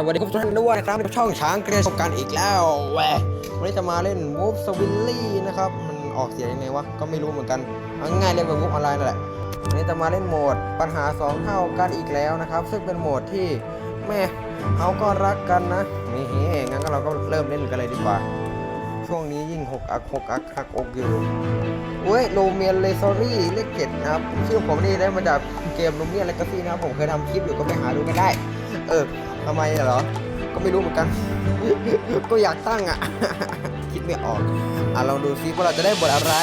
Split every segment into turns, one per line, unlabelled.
สวัสดีครับทุกท่านด้วยนะครับกับช่องช้างเกรียประสบการณ์อีกแล้วแหววันนี้จะมาเล่นวูฟสวิลลี่นะครับมันออกเสียงยังไงวะก็ไม่รู้เหมือนกันอาง่ายๆเรียกว่าวูฟออนไลน์นั่นแหละวันนี้จะมาเล่นโหมดปัญหา 2 เท่ากันอีกแล้วนะครับ ซึ่งเป็นโหมดที่แม่เขาก็รักกันนะนี่เฮ้งั้นก็เราก็เริ่มเล่นกันเลยดีกว่า ช่วงนี้ยิ่งหกอักหกอักหักอกอยู่เว้ยโรเมียนเลซอรี่เลขเจ็ดนะครับชื่อผมนี่ได้มาจากเกมโรเมียนเลกาซี่นะครับผมเคยทำคลิปอยู่ก็ไปหาดูกันได้ เออ ทำไมเหรอ ก็ไม่รู้เหมือนกัน ก็อยากตั้งอะ คิดไม่ออก อะลองดูซิว่าเราจะได้บทอะไร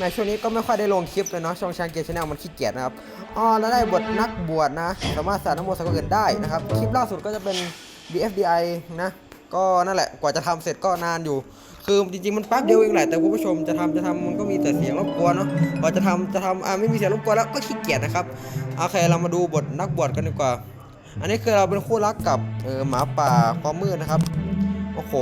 ในช่วงนี้ก็ไม่ค่อยได้ลงคลิปเลยเนาะช่องชางเกียร์ชาแนลมันขี้เกียจนะครับอ๋อแล้วได้บทนักบวชนะ สามารถสาน้ำมนต์ส่คนอื่นได้นะครับ คลิปล่าสุดก็จะเป็น BFDI นะ ก็นั่นแหละกว่าจะทำเสร็จก็นานอยู่ คือจริงๆมันแป๊บเดียวเองแหละแต่คุณผู้ชมจะทำจะทำมันก็มีแต่เสียงรบกวนเนาะพอจะทำจะทำอ่าไม่มีเสียงรบกวนแล้วก็ขี้เกียจนะครับโอเคเรามาดูบทนักบวชกันดีกว่า อันนี้คือเราเป็นคู่รักกับเออหมาป่าความมืดนะครับ โอ้โห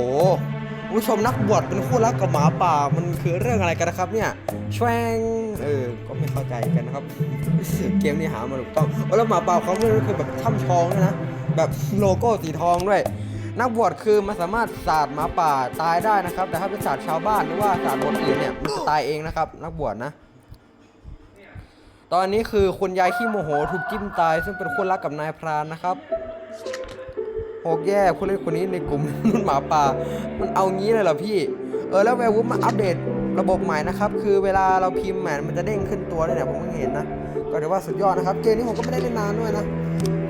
ผู้ชมนักบวชเป็นคู่รักกับหมาป่ามันคือเรื่องอะไรกันนะครับเนี่ยแชวงเออก็ไม่เข้าใจกันนะครับเกมนี้หามาถูกต้องแล้วหมาป่าความมืดก็คือแบบถ้ำชองด้วยนะแบบโลโก้สีทองด้วยนักบวชคือมันสามารถสาดหมาป่าตายได้นะครับ แต่ถ้าเป็นสาดชาวบ้านหรือว่าสาดบทอื่นเนี่ยมันจะตายเองนะครับ นักบวชนะ ตอนนี้คือคุณยายขี้โมโหถูกจิ้มตาย ซึ่งเป็นคนรักกับนายพรานนะครับโหกแย่ผู้เล่นคนนี้ในกลุ่มนุ่นหมาป่า มันเอางี้เลยเหรอพี่ เออแล้วแวร์วูฟมาอัปเดตระบบใหม่นะครับ คือเวลาเราพิมพ์แหมมันจะเด้งขึ้นตัวเลยเนี่ยผมเพิ่งเห็นนะ ก็ถือว่าสุดยอดนะครับ เกมนี้ผมก็ไม่ได้เล่นนานด้วยนะ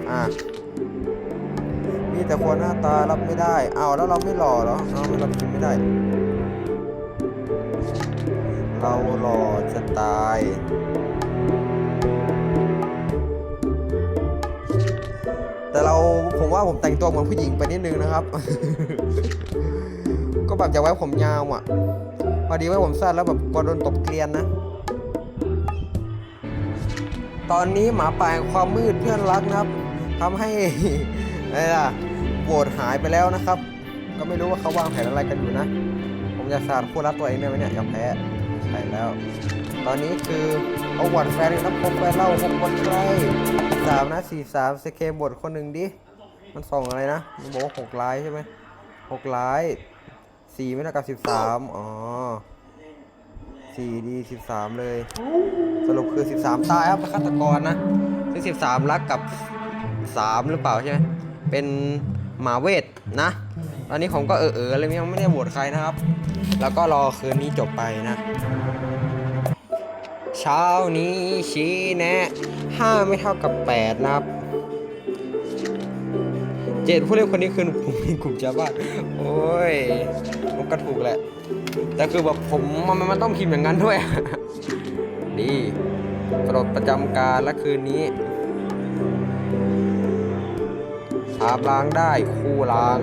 อ่า มีแต่คนหน้าตารับไม่ได้ เอาแล้วเราไม่หล่อเหรอเอาเราพิมพ์ไม่ได้ เราหล่อจะตาย แต่เราผมว่าผมแต่งตัวเหมือนผู้หญิงไปนิดนึงนะครับ ก็แบบอยากไว้ผมยาวอะพอดีไว้ผมสั้นแล้วแบบกลัวโดนตบเกลียนนะ ตอนนี้หมาป่าความมืดเพื่อนรักนะครับทำให้อะไรล่ะโหวตหายไปแล้วนะครับ ก็ไม่รู้ว่าเขาวางแผนอะไรกันอยู่นะ ผมจะสาดคู่รักตัวเองได้ไหมเนี่ยอยากแพ้ใช่แล้ว ตอนนี้คือเอาวัดแฟนน้ำพกไปเล่าหกวันใครสามนะสี่สามสเคบทคนหนึ่งดิ มันส่งอะไรนะ มันบอกว่าหกไลน์ใช่ไหมหกไลน์สี่ไม่เท่ากับสิบสามอ๋อสี่ดีสิบสามเลย สรุปคือสิบสามตายครับเป็นฆาตกรนะซึ่งสิบสามรักกับสามหรือเปล่าใช่ไหมเป็นหมาเวทนะตอนนี้ผมก็เออเออเลยยังไม่ได้โหวตใครนะครับ แล้วก็รอคืนนี้จบไปนะ เช้านี้ชี้แนะห้าไม่เท่ากับแปดนะครับเจ็ดผู้เล่นคนนี้คือผมมีกลุ่มชาวบ้านโอ้ยมันก็ถูกแหละ แต่คือแบบผมมันมันต้องพิมพ์อย่างนั้นด้วย ดีกรดประจำการและคืนนี้ถามล้างได้คู่ล้าง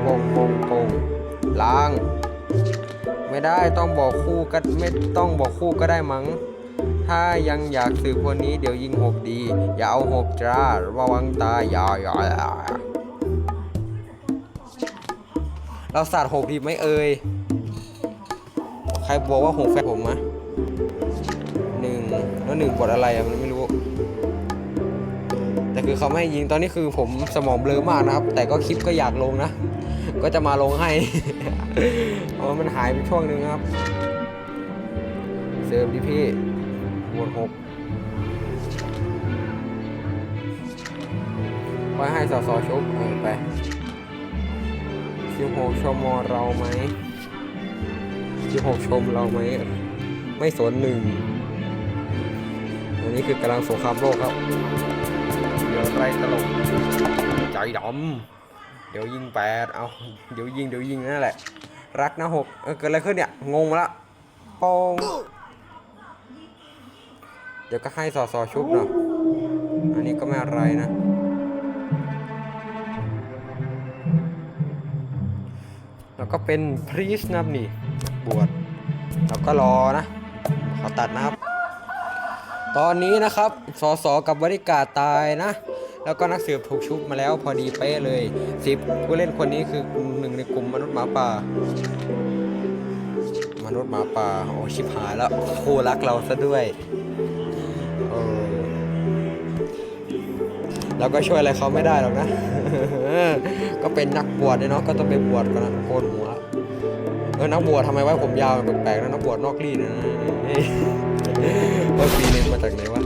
โปงโปงโปงล้าง ไม่ได้ต้องบอกคู่ก็ไม่ต้องบอกคู่ก็ได้มั้ง ถ้ายังอยากสืบคนนี้เดี๋ยวยิงหกดี อย่าเอาหกจ้าระวังตายอย่าอย่าอย่าเราสาดหกดีไหมเอ่ยใครบอกว่าหกแฟนผมมะหนึ่งแล้วหนึ่งกดอะไรอะมันไม่รู้ คือเขาไม่ให้ยิงตอนนี้คือผมสมองเบลอมากนะครับ แต่ก็คลิปก็อยากลงนะ ก็จะมาลงให้เพราะมันหายไปช่วงหนึ่งครับ เสริมดิพี่บวกหกไว้ให้สอสอชุบเออไปสิบหกชมเราไหมสิบหกชมเราไหม ไม่สนหนึ่งอันนี้คือกำลังสงครามโลกครับ เดี๋ยวไรตลก ใจดำเดี๋ยวยิงแปดเอา เดี๋ยวยิงเดี๋ยวยิงนั่นแหละ รักนะหกเกิดอะไรขึ้นเนี่ย งงละปองเดี๋ยวก็ให้สอสอชุบเนาะอันนี้ก็ไม่อะไรนะ แล้วก็เป็นพรีสนะครับนี่ บวชแล้วก็รอนะ ขอตัดนะครับ ตอนนี้นะครับ สสกับบริการตายนะ แล้วก็นักสืบถูกชุบมาแล้วพอดีเป๊ะเลยสิบผู้เล่นคนนี้คือหนึ่งในกลุ่มมนุษย์หมาป่า มนุษย์หมาป่า โอ้ชิบหายแล้วคู่รักเราซะด้วยเออเราก็ช่วยอะไรเขาไม่ได้หรอกนะ ก็เป็นนักบวชเนี่ยเนาะ ก็ต้องไปบวชกันนะโกนหัว เออ นักบวชทำไมไว้ผมยาวแปลกๆนะ นักบวชนอกรีดนะ ว่าปีหนึงมาจากไหนวะ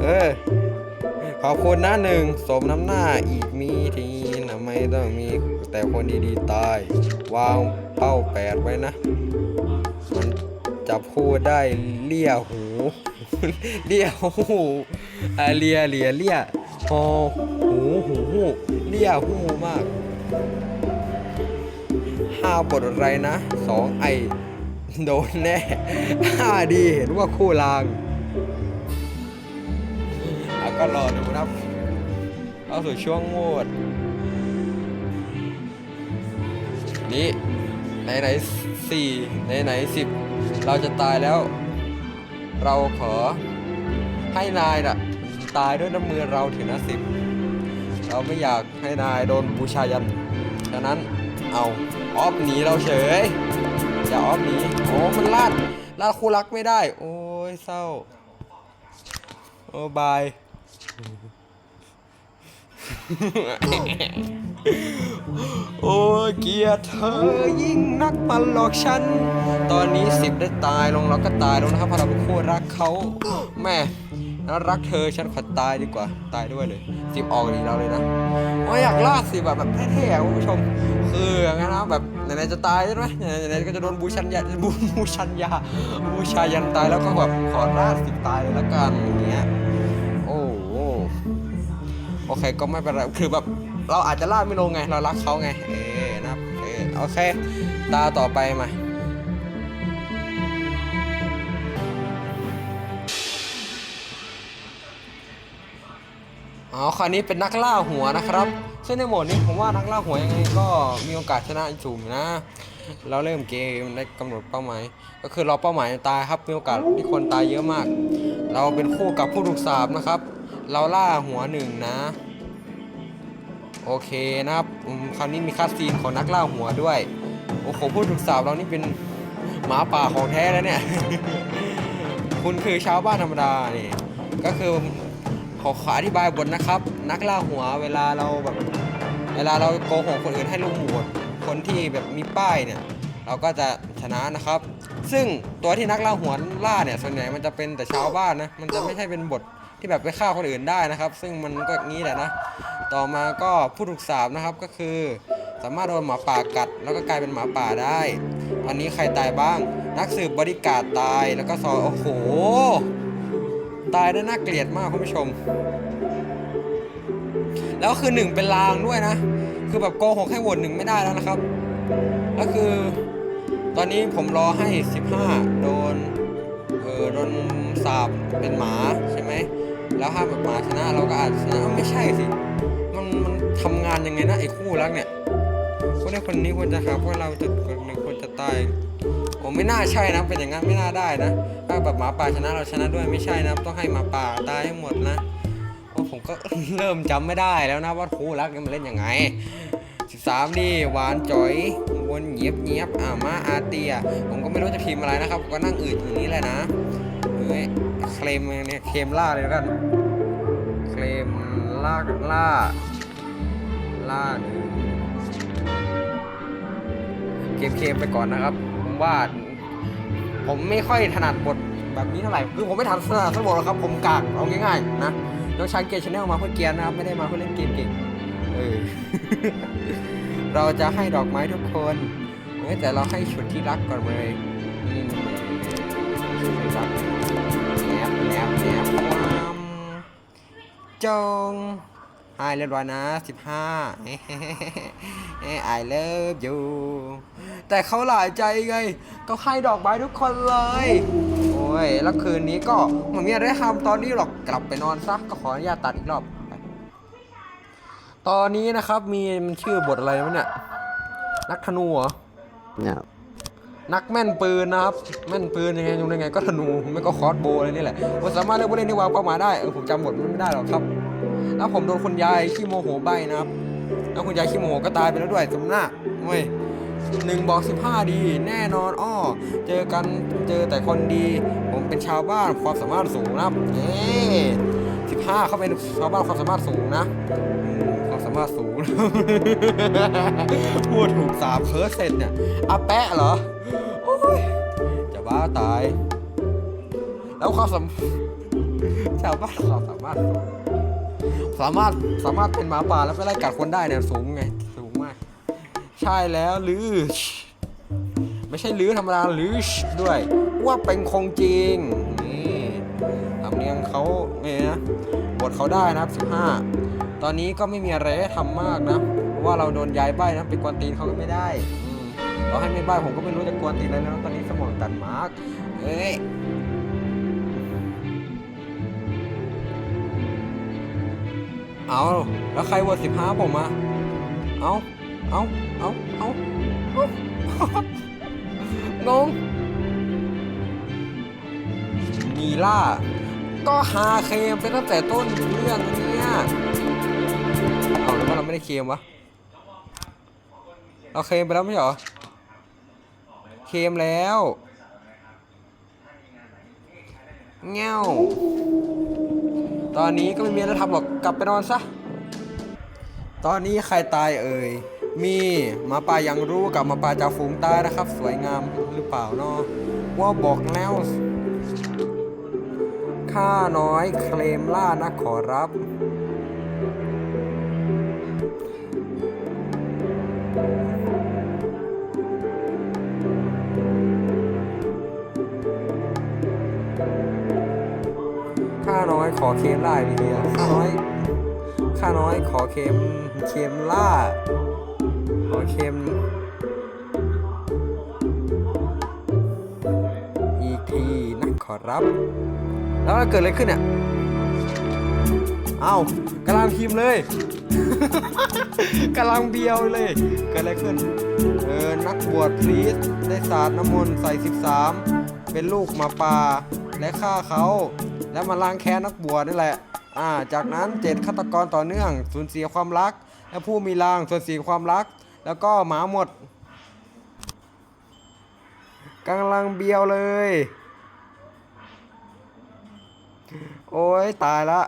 เออ ขอบคุณนะหนึ่งสมน้ำหน้าอีกมีทีนะไม่ต้องมีแต่คนดีๆตาย วางเป้าแปดไว้นะ มันจะพูดได้เลี่ยหูเลี่ยหูอาเลียเลียเลี่ยหอหูหูหูเลี่ยหูมากห้าบทอะไรนะสองไอ โดนแน่ห้าดีเห็นว่าคู่ลางแล้วก็รอดูนะครับเอาสู่ช่วงโหวด นี่ไหนไหนสี่ไหนไหนสิบเราจะตายแล้ว เราขอให้นายน่ะ ตายด้วยน้ำมือเราถึงนะสิบเราไม่อยากให้นายโดนบูชายัน ฉะนั้นเอาออฟหนีเราเฉย อย่าออฟหนีโอ้มันลาดลาดคู่รักไม่ได้ โอ้ยเศร้า โอ้บายโอ้เกียดเธอยิ่งนักมันหลอกฉัน ตอนนี้สิบได้ตายลงเราก็ตายลงนะครับเพราะเราเป็นคู่รักเขาแม่รักเธอฉันขอตายดีกว่า ตายด้วยเลยสิบออกดีเราเลยนะโอ้ยอยากล่าสิแบบแบบเท่ๆคุณผู้ชม คืออย่างนั้นนะแบบ ไหนๆจะตายใช่ไหมไหนๆก็จะโดนบูชันยาบูบูชันยาบูชายันตายแล้วก็แบบขอล่าสิตายเลยละกันอย่างเงี้ยโอ้โหโอเคก็ไม่เป็นไรคือแบบเราอาจจะล่าไม่ลงไง เรารักเขาไง เออนะครับเออโอเค ตาต่อไปมาอ๋อคราวนี้เป็นนักล่าหัวนะครับ ซึ่งในโหมดนี้ผมว่านักล่าหัวยังไงก็มีโอกาสชนะสูงอยู่นะ เราเริ่มเกมได้กำหนดเป้าหมาย ก็คือเราเป้าหมายตายครับมีโอกาสที่คนตายเยอะมาก เราเป็นคู่กับผู้ถูกสาบนะครับ เราล่าหัวหนึ่งนะ โอเคนะครับคราวนี้มีคัสซีนของนักล่าหัวด้วยโอ้โหผู้ถูกสาบเรานี่เป็นหมาป่าของแท้แล้วเนี่ย คุณคือชาวบ้านธรรมดาเนี่ยก็คือ อขออธิบายบทนะครับ นักล่าหัวเวลาเราแบบเวลาเราโกหกคนอื่นให้ลงโหวตคนที่แบบมีป้ายเนี่ยเราก็จะชนะนะครับ ซึ่งตัวที่นักล่าหัวล่าเนี่ยส่วนใหญ่มันจะเป็นแต่ชาวบ้านนะมันจะไม่ใช่เป็นบทที่แบบไปฆ่าคนอื่นได้นะครับ ซึ่งมันก็งี้แหละนะ ต่อมาก็ผู้ถูกสาบนะครับก็คือ สามารถโดนหมาป่ากัด แล้วก็กลายเป็นหมาป่าได้ตอนนี้ใครตายบ้าง นักสืบบริการตายแล้วก็ซอโอ้โห ตายได้น่าเกลียดมากคุณผู้ชม แล้วคือหนึ่งเป็นลางด้วยนะ คือแบบโกหกให้โหวตหนึ่งไม่ได้แล้วนะครับก็คือตอนนี้ผมรอให้ 15 โดน เออโดนสาบเป็นหมาใช่ไหม แล้วถ้าแบบหมาชนะเราก็อาจชนะไม่ใช่สิ มันมันทำงานยังไงนะไอ้คู่รักเนี่ยคนนี้คนนี้ควรจะหาพวกเราจะคนหนึ่งควรจะตาย โอ้ไม่น่าใช่นะ เป็นอย่างนั้นไม่น่าได้นะ ถ้าแบบหมาป่าชนะเราชนะด้วยไม่ใช่นะ ต้องให้หมาป่าตายให้หมดนะโอ้ผมก็เริ่มจำไม่ได้แล้วนะว่าคู่รักเนี่ยมันเล่นยังไง13นี่หวานจ๋อยวนเงียบเงียบอ่ามาอาเตีย ผมก็ไม่รู้จะพิมพ์อะไรนะครับก็นั่งอืดอยู่นี้แหละนะเฮ้ยเคลมเนี่ยเคลมล่าเลยแล้วกันเคลมล่าล่าล่าเกมเคลมไปก่อนนะครับ ว่า ผมไม่ค่อยถนัดบทแบบนี้เท่าไหร่คือผมไม่ถนัดถนัดทั้งหมดหรอกครับ ผมกากเอาง่ายๆนะน้องชายเกียร์ชาแนลมาเพื่อเกียร์นะครับ ไม่ได้มาเพื่อเล่นเกมเก่งเออเราจะให้ดอกไม้ทุกคนเฮ้แต่เราให้ชุดที่รักก่อนเลยนี่ชุดที่รักแนบแนบแนบจง หายเรียบร้อยนะสิบห้า I love you แต่เขาหลายใจไงก็ให้ดอกไม้ทุกคนเลย โอ้ย แล้วคืนนี้ก็มันมีอะไรให้ทำตอนนี้หรอกกลับไปนอนซะก็ขออนุญาตตัดอีกรอบไปตอนนี้นะครับมีมันชื่อบทอะไรวะเนี่ยนักธนูเหรอ
เนี่ย
นักแม่นปืนนะครับ แม่นปืนยังไงยังไงก็ธนูไม่ก็คอสโบว์อะไรนี่แหละผมสามารถเลือกผู้เล่นที่วางเป้าหมายได้เออผมจำบทมันไม่ได้หรอกครับ แล้วผมโดนคุณยายขี้โมโหใบนะครับ แล้วคุณยายขี้โมโหก็ตายไปแล้วด้วยสมน้าเว้ยหนึ่งบอกสิบห้าดีแน่นอนอ้อเจอกันเจอแต่คนดี ผมเป็นชาวบ้านความสามารถสูงนะครับเอ๊สิบห้าเขาเป็นชาวบ้านความสามารถสูงนะความสามารถสูงพูดถูกสามเคิร์สเสร็จเนี่ยอาแปะเหรอโอ้ยจะบ้าตาย แล้วความสามชาวบ้านความสามารถส สามารถสามารถเป็นหมาป่าแล้วไปไล่กัดคนได้เนี่ยสูงไงสูงมาก ใช่แล้วลือไม่ใช่ลือธรรมดาลือด้วยว่าเป็นคงจริงนี่ทำเนียงเขาเนี่ยนะบทเขาได้นะครับ15 ตอนนี้ก็ไม่มีอะไรให้ทำมากนะเพราะว่าเราโดนย้ายใบนะไปกวนตีนเขาก็ไม่ได้เราให้ไม่ใบผมก็ไม่รู้จะกวนตีนอะไรแล้วตอนนี้สมองตันมาร์กเอ้ย เอาแล้วใครโหวตสิบห้าผมอะเอาเอาเอาเอาเอางงมีล่า ก็ฮาเคมไปตั้งแต่ต้นเรื่องเนี่ย เอาแล้วเราไม่ได้เคมวะ เราเคมไปแล้วไม่ใช่เหรอ เคมแล้วเงี้ยว ตอนนี้ก็ไม่มีอะไรทำหรอกกลับไปนอนซะ ตอนนี้ใครตายเอ่ย มีหมาป่ายังรู้กับหมาป่าจากฝูงตายนะครับ สวยงามหรือเปล่าเนาะว่าบอกแล้วข้าน้อยเคลมล่านะขอรับ ขอเคมล่าอีกทีอะข้าน้อยข้าน้อยขอเคมเคมล่า ขอเคมอีกทีนะขอรับ แล้วเกิดอะไรขึ้นเนี่ยเอ้ากำลังพิมพ์เลยกำลังเบียวเลย เกิดอะไรขึ้น เออ นักบวชพรีสได้สาดน้ำมนต์ใส่ 13 เป็นลูกมาปาและฆ่าเขา แล้วมาล้างแค้นนักบวชนี่แหละอ่าจากนั้นเจ็ดฆาตกรต่อเนื่อง สูญเสียความรัก และผู้มีลางสูญเสียความรัก แล้วก็หมาหมดกำลังเบียวเลย โอ้ยตายละ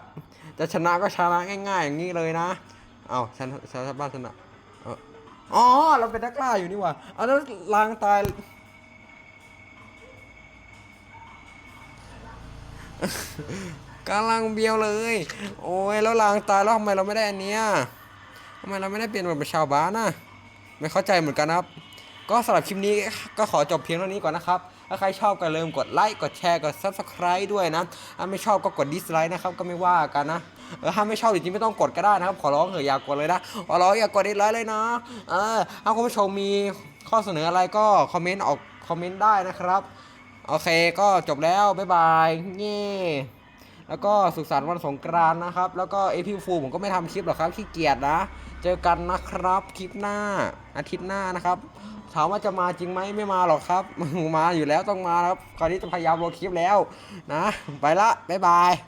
จะชนะก็ชนะง่ายๆ อย่างนี้เลยนะ เอาชนะชนะบ้านชนะอ๋อ เราเป็นนักล่าอยู่นี่ว่าเอาแล้วลางตาย กำลังเบียวเลย โอ้ยแล้วลางตายแล้วทำไมเราไม่ได้อันเนี้ยทำไมเราไม่ได้เปลี่ยนเป็นชาวบ้านนะไม่เข้าใจเหมือนกันนะครับ ก็สำหรับคลิปนี้ก็ขอจบเพียงเท่านี้ก่อนนะครับ ถ้าใครชอบก็ลืมกดไลค์กดแชร์กด subscribe ด้วยนะถ้าไม่ชอบก็กด dislike นะครับก็ไม่ว่ากันนะเออถ้าไม่ชอบจริงๆไม่ต้องกดก็ได้นะครับ ขอร้องเถอะอย่ากกดเลยนะขอร้องอย่ากกด dislike เลยนะเออถ้าคุณผู้ชมมีข้อเสนออะไรก็คอมเมนต์ออกคอมเมนต์ได้นะครับ โอเคก็จบแล้ว บ๊ายบายเย่แล้วก็สุขสันต์วันสงกรานต์นะครับ แล้วก็เอพิฟูผมก็ไม่ทำคลิปหรอกครับขี้เกียจนะ เจอกันนะครับคลิปหน้าอาทิตย์หน้านะครับ ถามว่าจะมาจริงไหมไม่มาหรอกครับ มาอยู่แล้วต้องมาครับคราวนี้จะพยายามลงคลิปแล้วนะ ไปละบ๊ายบาย